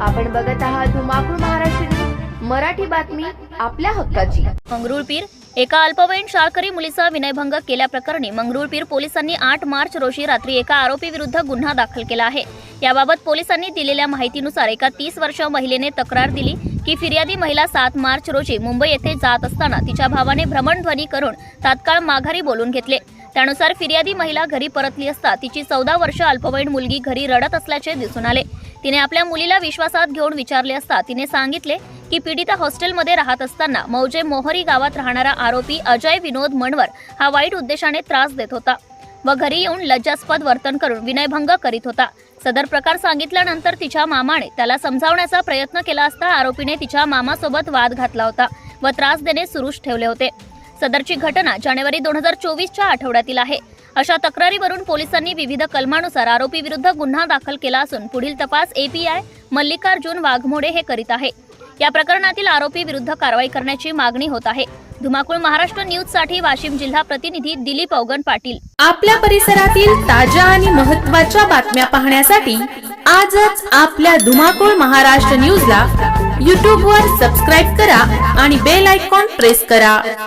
आपण बघत आहात धुमाकूळ महाराष्ट्र मराठी बातमी आपल्या हक्काची. मंगरुळपीर एका अल्पवयीन शाळकरी मुलीचा विनयभंग केल्याप्रकरणी मंगरुळपीर पोलिसांनी आठ मार्च रोजी रात्री एका आरोपी विरुद्ध गुन्हा दाखल केला आहे. याबाबत पोलिसांनी दिलेल्या माहितीनुसार एका तीस वर्ष महिलेने तक्रार दिली की फिर्यादी महिला सात मार्च रोजी मुंबई येथे जात असताना तिच्या भावाने भ्रमणध्वनी करून तात्काळ माघारी बोलून घेतले. त्यानुसार फिर्यादी महिला घरी परतली असता तिची चौदा वर्ष अल्पवयीन मुलगी घरी रडत असल्याचे दिसून आले. तिने आपल्या मुलीला विश्वासात घेऊन विचारले असता तिने सांगितले की पीडिता हॉस्टेलमध्ये राहत असताना मौजे मोहरी गावात राहणारा आरोपी अजय विनोद मणवर हा वाईट उद्देशाने त्रास देत होता व घरी येऊन लज्जास्पद वर्तन करून विनयभंग करीत होता. सदर प्रकार सांगितल्यानंतर तिच्या मामाने त्याला समजावण्याचा प्रयत्न केला असता आरोपीने तिच्या मामासोबत वाद घातला होता व त्रास देणे सुरूच ठेवले होते. सदरची घटना जानेवारी दोन हजार चोवीसच्या आठवड्यातील आहे. अशा तक्रारीवरून पोलिसांनी विविध कलमानुसार आरोपी विरुद्ध गुन्हा दाखल केला असून पुढील तपास एपीआय मल्लिकार्जुन वाघमोडे हे करीत आहे. या प्रकरणातील आरोपी विरुद्ध कारवाई करण्याची मागणी होत आहे. धुमाकूळ महाराष्ट्र न्यूजसाठी वाशिम जिल्हा प्रतिनिधी दिलीप अवगण पाटील. आपल्या परिसरातील ताज्या आणि महत्त्वाच्या बातम्या पाहण्यासाठी आजच आपल्या धुमाकूळ महाराष्ट्र न्यूजला यूट्यूबवर सबस्क्राईब करा आणि बेल आयकॉन प्रेस करा.